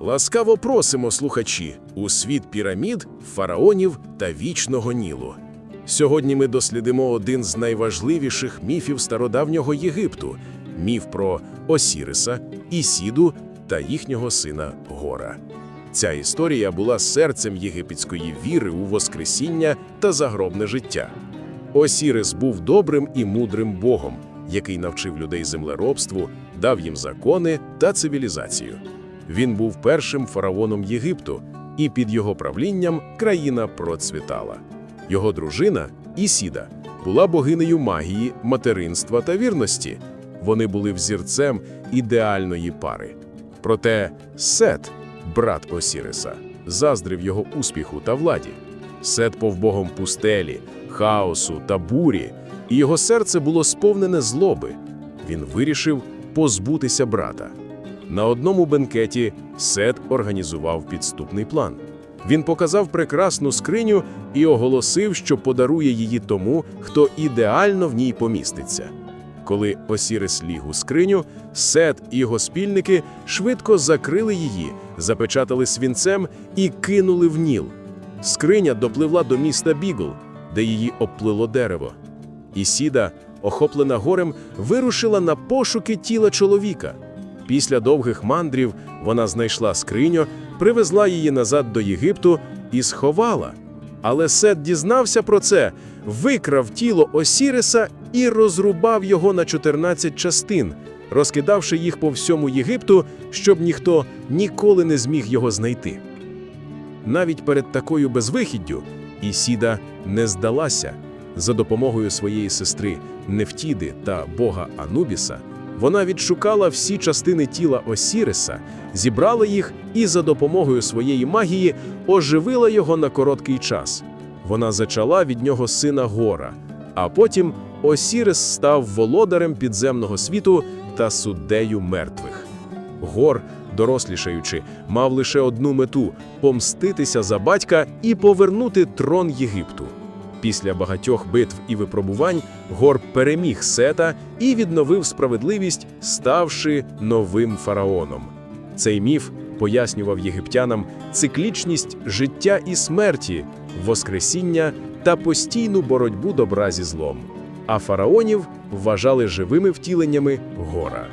Ласкаво просимо, слухачі, у світ пірамід, фараонів та вічного Нілу. Сьогодні ми дослідимо один з найважливіших міфів стародавнього Єгипту міф про Осіриса, Ісіду та їхнього сина Гора. Ця історія була серцем єгипетської віри у Воскресіння та загробне життя. Осірис був добрим і мудрим богом, який навчив людей землеробству, дав їм закони та цивілізацію. Він був першим фараоном Єгипту, і під його правлінням країна процвітала. Його дружина Ісіда була богинею магії, материнства та вірності. Вони були взірцем ідеальної пари. Проте Сет, брат Осіриса, заздрив його успіху та владі. Сет був богом пустелі, хаосу та бурі, і його серце було сповнене злоби. Він вирішив позбутися брата. На одному бенкеті Сет організував підступний план. Він показав прекрасну скриню і оголосив, що подарує її тому, хто ідеально в ній поміститься. Коли Осірис ліг у скриню, Сет і його спільники швидко закрили її, запечатали свінцем і кинули в Ніл. Скриня допливла до міста Бігл, де її обплило дерево. Ісіда, охоплена горем, вирушила на пошуки тіла чоловіка. Після довгих мандрів вона знайшла скриню, привезла її назад до Єгипту і сховала. Але Сет дізнався про це, викрав тіло Осіриса і розрубав його на 14 частин, розкидавши їх по всьому Єгипту, щоб ніхто ніколи не зміг його знайти. Навіть перед такою безвихіддю Ісіда не здалася. За допомогою своєї сестри Нефтіди та бога Анубіса вона відшукала всі частини тіла Осіриса, зібрала їх і за допомогою своєї магії оживила його на короткий час. Вона зачала від нього сина Гора, а потім Осірис став володарем підземного світу та суддею мертвих. Гор, дорослішаючи, мав лише одну мету помститися за батька і повернути трон Єгипту. Після багатьох битв і випробувань Гор переміг Сета і відновив справедливість, ставши новим фараоном. Цей міф пояснював єгиптянам циклічність життя і смерті, воскресіння та постійну боротьбу добра зі злом. А фараонів вважали живими втіленнями гора.